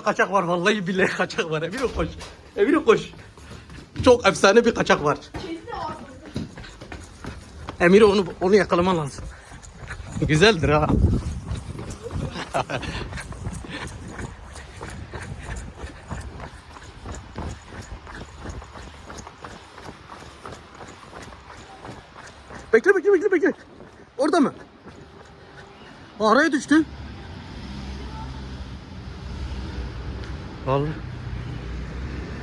kaçak var vallahi billahi kaçak var. Emine koş. Emine koş. Çok efsane bir kaçak var. Emine onu onu yakalaman lazım. Güzeldir ha. bekle bekle bekle bekle. Orada mı? Araya düştü. Vallahi.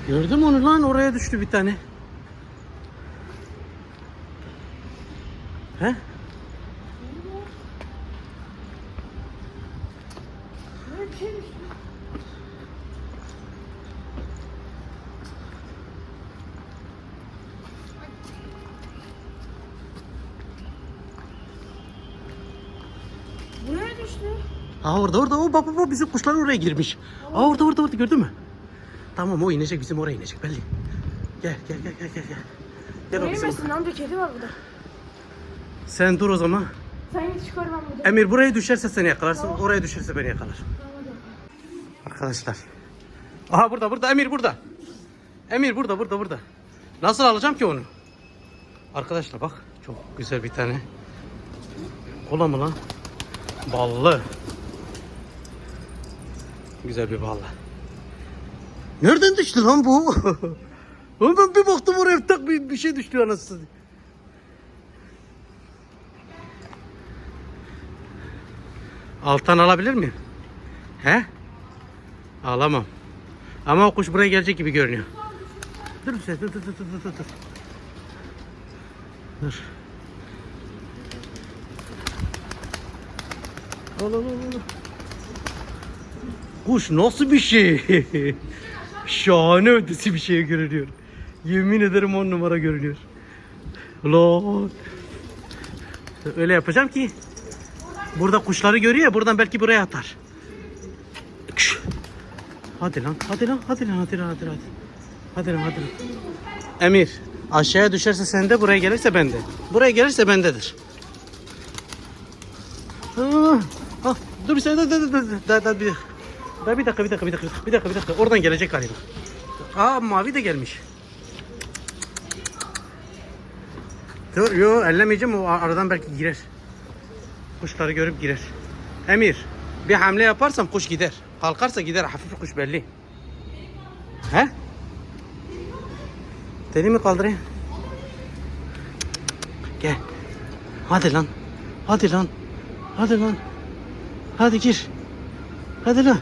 Gördüm onu lan oraya düştü bir tane. He? Buraya düştü. Aa orada orada o bak bak bak bizim kuşlar oraya girmiş. Aa orada orada orada gördün mü? Tamam o inecek bizim oraya inecek belli. Gel gel gel gel gel gel. Gel o bizim. inmesin amca kedi var burada. Sen dur o zaman. Sen git çıkar ben burada. Emir buraya düşerse seni yakalarsın. Oraya düşerse beni yakalar. Arkadaşlar. Aha burada burada Emir burada. Emir burada burada burada. Nasıl alacağım ki onu? Arkadaşlar bak çok güzel bir tane. Kola mı lan? Ballı. Güzel bir ballı. Nereden düştü lan bu? Oğlum ben bir baktım oraya tak bir, bir şey düştü anasını. Alttan alabilir miyim? He? Alamam. Ama o kuş buraya gelecek gibi görünüyor. Dur bir şey, dur dur dur dur dur dur. Dur. Al al. Kuş nasıl bir şey? Şahane ötesi bir şey görünüyor. Yemin ederim on numara görünüyor. Lan. Öyle yapacağım ki Burada kuşları görüyor ya buradan belki buraya atar. Hadi lan hadi lan hadi lan hadi lan hadi lan. Hadi lan hadi lan. Emir aşağıya düşerse sende buraya gelirse bende. Buraya gelirse bendedir. Ah, ah, dur bir saniye dur dur dur dur dur dur Daha bir dakika bir dakika bir dakika bir dakika bir dakika oradan gelecek galiba. Aa mavi de gelmiş. Dur yo ellemeyeceğim o aradan belki girer. Kuşları görüp girer. Emir bir hamle yaparsam kuş gider. Kalkarsa gider hafif kuş belli. He? Deli mi kaldırayım? Gel. Hadi lan. Hadi lan. Hadi lan. Hadi gir. Hadi lan.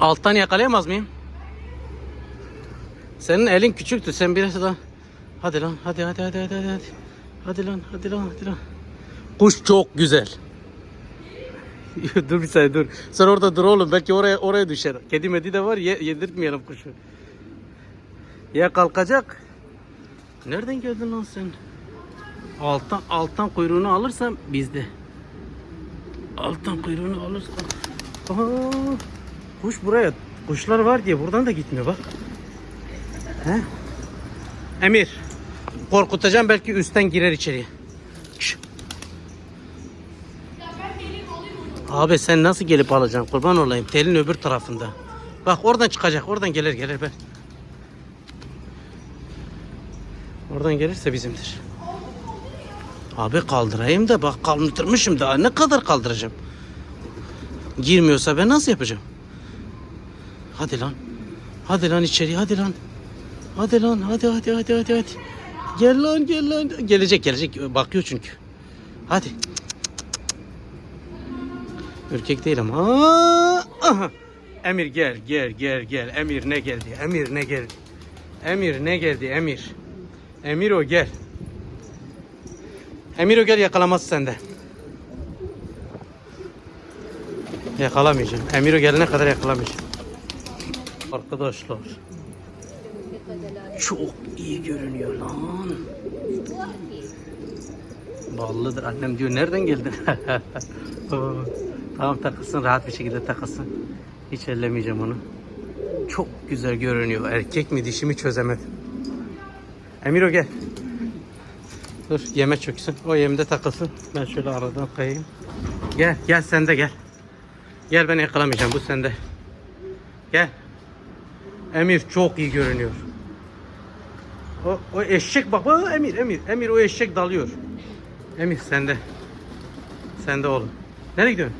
Alttan yakalayamaz mıyım? Senin elin küçüktü. Sen biraz daha. Hadi lan. Hadi hadi hadi hadi hadi. Hadi lan. Hadi lan. Hadi lan. Kuş çok güzel. dur bir saniye dur. Sen orada dur oğlum. Belki oraya oraya düşer. Kedi medi de var. Ye, yedirtmeyelim kuşu. Ya kalkacak. Nereden geldin lan sen? Alttan alttan kuyruğunu alırsam bizde. Alttan kuyruğunu alırsam. Aa, kuş buraya. Kuşlar var diye buradan da gitmiyor bak. He? Emir. Korkutacağım belki üstten girer içeriye. Şş. Abi sen nasıl gelip alacaksın kurban olayım telin öbür tarafında. Bak oradan çıkacak oradan gelir gelir ben. Oradan gelirse bizimdir. Abi kaldırayım da bak kaldırmışım daha ne kadar kaldıracağım. Girmiyorsa ben nasıl yapacağım? Hadi lan. Hadi lan içeri hadi lan. Hadi lan hadi hadi hadi hadi hadi. Gel lan gel lan. Gelecek gelecek bakıyor çünkü. Hadi. Ürkek değil ama. Aha. Emir gel gel gel gel. Emir ne geldi? Emir ne geldi? Emir ne geldi? Emir. Emir o gel. Emir o gel yakalamaz sende. Yakalamayacağım. Emir o gelene kadar yakalamayacağım. Arkadaşlar. Çok iyi görünüyor lan. Ballıdır annem diyor nereden geldin? tamam takılsın rahat bir şekilde takılsın. Hiç ellemeyeceğim onu. Çok güzel görünüyor. Erkek mi dişi mi çözemedim. Emiro gel. Dur yeme çöksün. O yemde takılsın. Ben şöyle aradan kayayım. Gel gel sen de gel. Gel ben yakalamayacağım bu sende. Gel. Emir çok iyi görünüyor. O, o eşek bak bak Emir Emir Emir o eşek dalıyor. Emir sende. Sende oğlum. Nereye gidiyorsun?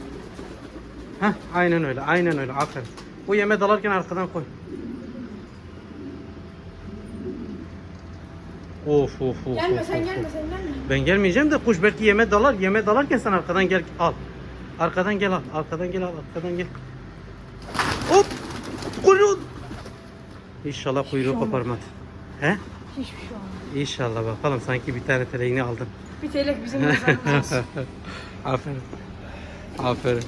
Hah aynen öyle aynen öyle aferin. O yeme dalarken arkadan koy. Of of of. Gelme of, sen of, gelme of. sen gelme. Ben gelmeyeceğim de kuş belki yeme dalar. Yeme dalarken sen arkadan gel al. Arkadan gel al. Arkadan gel al. Arkadan gel. Hop! Kuyruğu. İnşallah kuyruğu olmaz. koparmadı. He? Hiçbir şey olmaz. İnşallah bakalım sanki bir tane teleğini aldın. Bir telek bizim nazarımız olsun. Aferin. Aferin.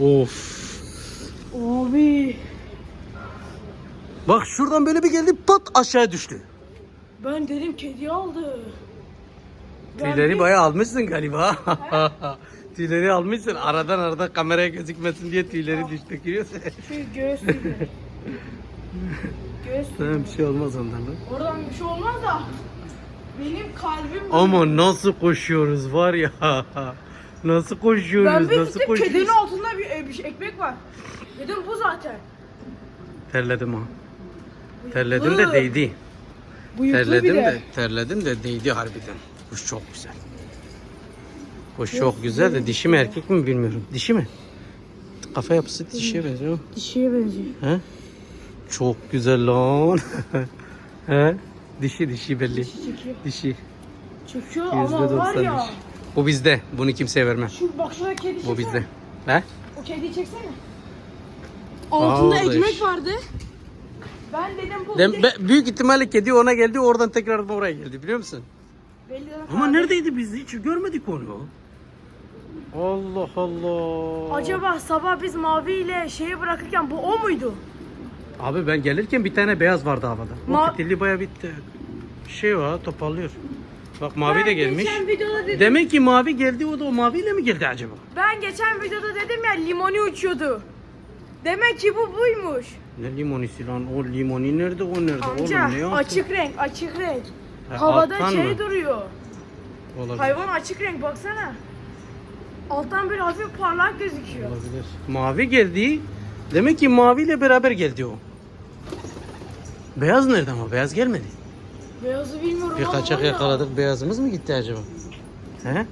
Of. Abi. Bak şuradan böyle bir geldi pat aşağı düştü. Ben dedim kedi aldı. Tüyleri bayağı almışsın galiba. tüyleri almışsın. Aradan arada kameraya gözükmesin diye tüyleri düştü. Görüyorsun. Şu göğüs tüyleri. Tamam bir şey olmaz ondan. lan. Oradan bir şey olmaz da. Benim kalbim... Ama nasıl koşuyoruz var ya. Nasıl koşuyoruz? Ben bir nasıl koşuyoruz? kedinin altında bir, e, bir şey, ekmek var. Dedim bu zaten. Terledim ha. Terledim de Hı. değdi. Bıyıklı Terledim bir de. de terledim de değdi harbiden. Kuş çok güzel. Kuş çok güzel de dişi mi erkek mi bilmiyorum. Dişi mi? Kafa yapısı dişiye benziyor. Dişiye benziyor. He? Çok güzel lan. He? Dişi dişi belli. Çekiyor. Dişi. Çekiyor ama var ya. Bu bizde. Bunu kimseye vermem. Şu bak şurada kedi çeksene. Bu bizde. He? O kediyi çeksene. Altında Aa, ekmek vardı. Ben dedim bu Dem- be- büyük ihtimalle kedi ona geldi. Oradan tekrar oraya geldi biliyor musun? belli Ama neredeydi biz hiç görmedik onu. Allah Allah. Acaba sabah biz mavi ile şeyi bırakırken bu o muydu? Abi ben gelirken bir tane beyaz vardı havada. O Ma- fitilli baya bitti. Şey var toparlıyor. Bak mavi Ben de gelmiş. Geçen videoda dedim. Demek ki mavi geldi o da o maviyle mi geldi acaba? Ben geçen videoda dedim ya limoni uçuyordu. Demek ki bu buymuş. Ne limonisi lan? O limoni nerede o nerede? Amca Oğlum ne yaptın? açık renk açık renk. Ha, Havada alttan şey mı? duruyor. Olabilir. Hayvan açık renk baksana. Alttan böyle hafif parlak gözüküyor. Olabilir. Mavi geldi. Demek ki maviyle beraber geldi o. Beyaz nerede ama? Beyaz gelmedi. Beyazı bilmiyorum Bir ama kaçak var ya. yakaladık. Beyazımız mı gitti acaba? He?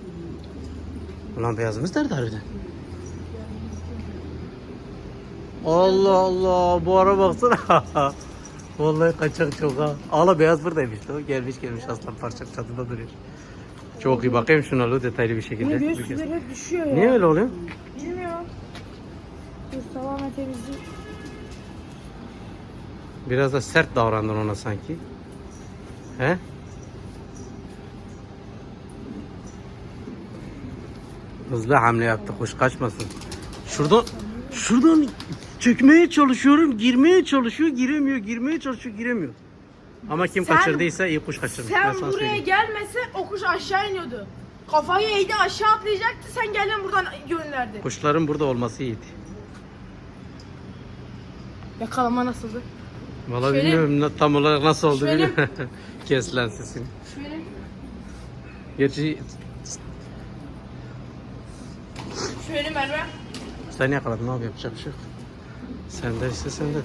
Ulan beyazımız nerede harbiden? Allah Allah bu ara baksana. Vallahi kaçak çok ha. Ağla beyaz buradaymış. O gelmiş gelmiş aslan parça çatıda duruyor. Çok iyi bakayım şuna lo detaylı bir şekilde. Bir kez. hep düşüyor ya. Niye öyle oluyor? Bilmiyorum. Dur tamamen temizleyeyim. Biraz da sert davrandın ona sanki. He? Hızlı hamle yaptı. Kuş kaçmasın. Şuradan şuradan çekmeye çalışıyorum. Girmeye çalışıyor. Giremiyor. Girmeye çalışıyor. Giremiyor. Ama kim Sen- kaçırdıysa iyi kuş kaçırmış. Sen buraya söyleyeyim. gelmesen o kuş aşağı iniyordu. Kafayı eğdi aşağı atlayacaktı sen geldin buradan gönderdi. Kuşların burada olması iyiydi. Yakalama nasıldı? Şöyle- bilmiyorum tam olarak nasıl oldu Şöyle- bilmiyorum. Kes lan sesini. Şöyle. Gerçi Şöyle Merve. Sen yakaladın abi yapacak bir şey yok. Sende ise sendedir.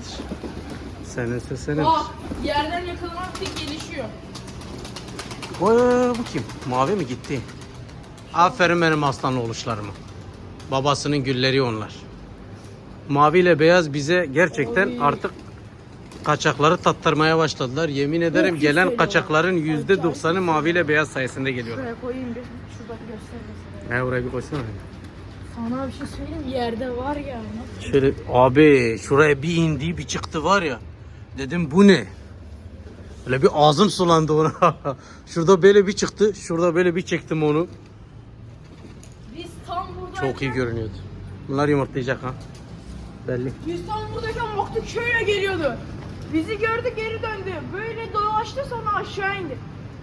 Senin ise senin. Bak yerden yakalamak bir gelişiyor. Vay, bu kim? Mavi mi gitti? Aferin benim aslan oğluşlarıma. Babasının gülleri onlar. Mavi ile beyaz bize gerçekten Oy. artık kaçakları tattırmaya başladılar. Yemin ederim Çok gelen kaçakların yüzde doksanı mavi ile beyaz sayesinde geliyorlar. Şuraya koyayım bir. Şurada bir göster mesela. Ne oraya bir koysana. Sana bir şey söyleyeyim yerde var ya. Şöyle abi şuraya bir indi bir çıktı var ya. Dedim bu ne? Öyle bir ağzım sulandı ona. Şurada böyle bir çıktı. Şurada böyle bir çektim onu. Biz tam buradayken. Çok iyi görünüyordu. Bunlar yumurtlayacak ha. Belli. Biz tam buradayken baktık şöyle geliyordu. Bizi gördü geri döndü. Böyle dolaştı sonra aşağı indi.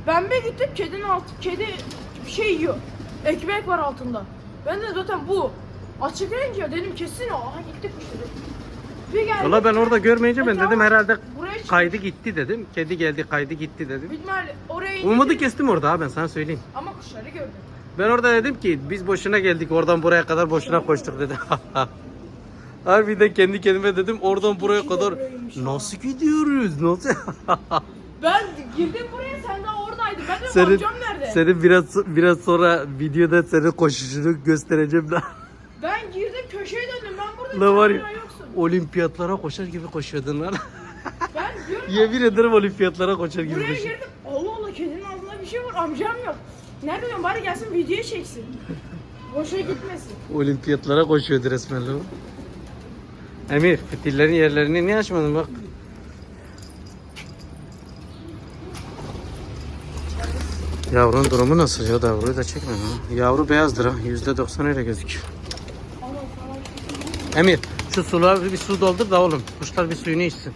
Ben bir gittim kedinin altı kedi bir şey yiyor. Ekmek var altında. Ben de zaten bu. Açık renk ya dedim kesin o. Aha gitti kuş dedim. Bir geldi. Valla ben orada görmeyince ben E, dedim herhalde kaydı gitti dedim. Kedi geldi kaydı gitti dedim. Bilmem oraya indi. Umudu kestim orada ha ben sana söyleyeyim. Ama kuşları gördüm. Ben orada dedim ki biz boşuna geldik oradan buraya kadar boşuna koştuk dedim. Harbiden kendi kendime dedim oradan buraya kadar nasıl gidiyoruz? Nasıl? Ben girdim buraya sen daha oradaydın. Ben de senin, amcam nerede? senin biraz biraz sonra videoda senin koşuşunu göstereceğim lan. Ben girdim köşeye döndüm. Ben burada Ne var ya? yoksun. Olimpiyatlara koşar gibi koşuyordun lan. Ben diyorum Yemin ederim olimpiyatlara koşar gibi buraya girdim. Allah Allah kedinin altında bir şey var. Amcam yok. Nerede diyorum bari gelsin videoya çeksin. Boşa gitmesin. Olimpiyatlara koşuyordu resmen lan. Emir, fitillerin yerlerini niye açmadın bak. Yavrunun durumu nasıl ya? Yavruyu da çekme ha. Yavru beyazdır ha. Yüzde doksan öyle gözüküyor. Emir, şu suları bir su doldur da oğlum. Kuşlar bir suyunu içsin.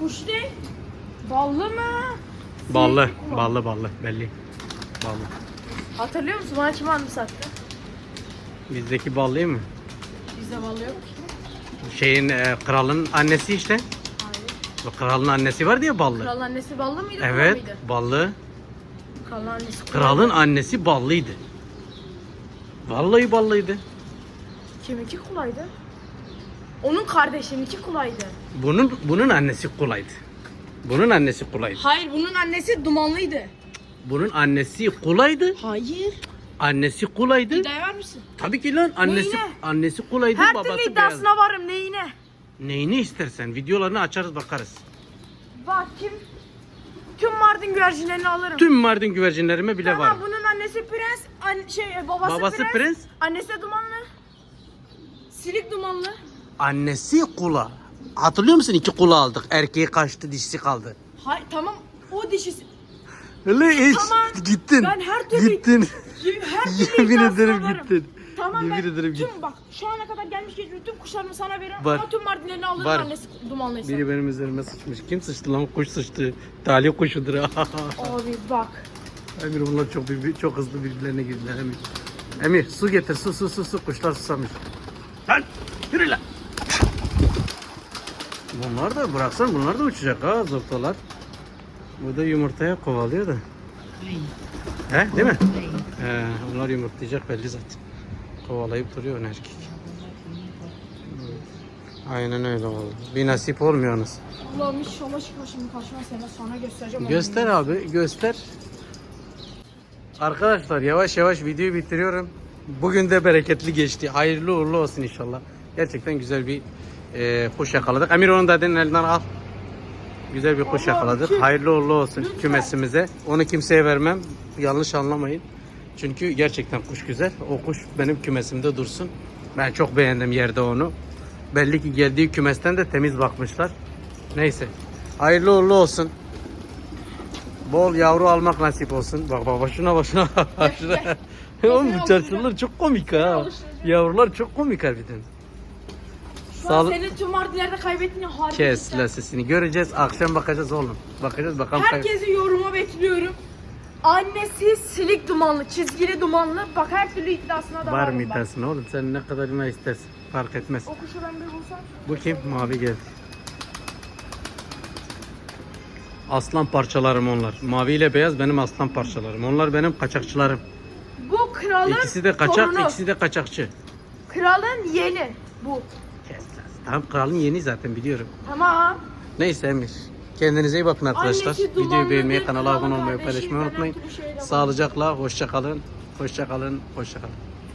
Kuş ne? Ballı mı? Ballı, ballı, ballı. Belli. Ballı. Hatırlıyor musun? Bana kim anımsattı? Bizdeki ballıyı mı? Bizde ballı yok ki. Şeyin, e, kralın annesi işte. Hayır. O kralın annesi var diye ballı. Kralın annesi ballı mıydı? Evet, Mıydı? ballı. Kralın annesi Kralın annesi ballıydı. Vallahi ballıydı. Kiminki kulaydı? Onun kardeşininki kulaydı. Bunun bunun annesi kulaydı. Bunun annesi kulaydı. Hayır bunun annesi dumanlıydı. Bunun annesi kulaydı. Hayır. Annesi kulaydı. İddia var mısın? Tabii ki lan annesi Neyine? annesi kulaydı, Her babası türlü iddiasına varım neyine? Neyini istersen videolarını açarız bakarız. Bak kim? Tüm Mardin güvercinlerini alırım. Tüm Mardin güvercinlerime bile Tamam var. bunun annesi prens, an şey e, babası, Babası prens, prens. annesi dumanlı. Silik dumanlı. Annesi kula. Hatırlıyor musun iki kula aldık. Erkeği kaçtı, dişisi kaldı. Hayır tamam o dişisi. Öyle hiç Tamam. gittin. Ben her türlü- Gittin. Her türlü Yemin iddiasına ederim varım. gittin. Tamam Yemin ben ederim tüm gittin. bak şu ana kadar gelmiş geçmiş tüm kuşlarımı sana veririm Var. ama tüm Mardinlerini alırım Var. annesi dumanlıysa. Biri benim üzerime sıçmış. Kim sıçtı lan? Kuş sıçtı. Talih kuşudur. Abi bak. Emir bunlar çok bir, çok hızlı birbirlerine girdiler Emir. Emir su getir su su su su kuşlar susamış. Lan yürü lan. Bunlar da bıraksan bunlar da uçacak ha zortalar. Bu da yumurtaya kovalıyor da. He değil mi? He, onlar yumurtlayacak belli zaten. Kovalayıp duruyor erkek. Aynen öyle oldu. Bir nasip olmuyorsunuz. Allah'ım inşallah çıkma şimdi karşıma sana sonra göstereceğim. Göster abi göster. Arkadaşlar yavaş yavaş videoyu bitiriyorum. Bugün de bereketli geçti. Hayırlı uğurlu olsun inşallah. Gerçekten güzel bir e, kuş yakaladık. Emir onu da elinden al. Güzel bir kuş yakaladık. Hayırlı uğurlu olsun kümesimize. Onu kimseye vermem. Yanlış anlamayın. Çünkü gerçekten kuş güzel. O kuş benim kümesimde dursun. Ben çok beğendim yerde onu. Belli ki geldiği kümesten de temiz bakmışlar. Neyse. Hayırlı uğurlu olsun. Bol yavru almak nasip olsun. Bak bak şuna. bak şuna. Oğlum bu çarşılar çok komik ha. Yavrular çok komik harbiden. Şu Sağ an senin tüm Mardinlerde kaybettiğini harbi. Kes la sesini. Göreceğiz. Akşam bakacağız oğlum. Bakacağız bakalım. kay- Herkesi yoruma bekliyorum. Annesi silik dumanlı, çizgili dumanlı. Bak her türlü iddiasına da Var varım mı ben. iddiasın oğlum? Sen ne kadarına istersin. Fark etmez. O kuşu ben bir bulsam. Bu kim? Mavi geldi. Aslan parçalarım onlar. Mavi ile beyaz benim aslan parçalarım. Onlar benim kaçakçılarım. Bu kralın İkisi de kaçak, torunu. ikisi de kaçakçı. Kralın yeni. Bu. Tamam kralın yeni zaten biliyorum. Tamam. Neyse Emir. Kendinize iyi bakın arkadaşlar. Annesi Videoyu beğenmeyi, kanala abone olmayı, paylaşmayı unutmayın. Sağlıcakla, hoşça kalın. Hoşça kalın, hoşça kalın.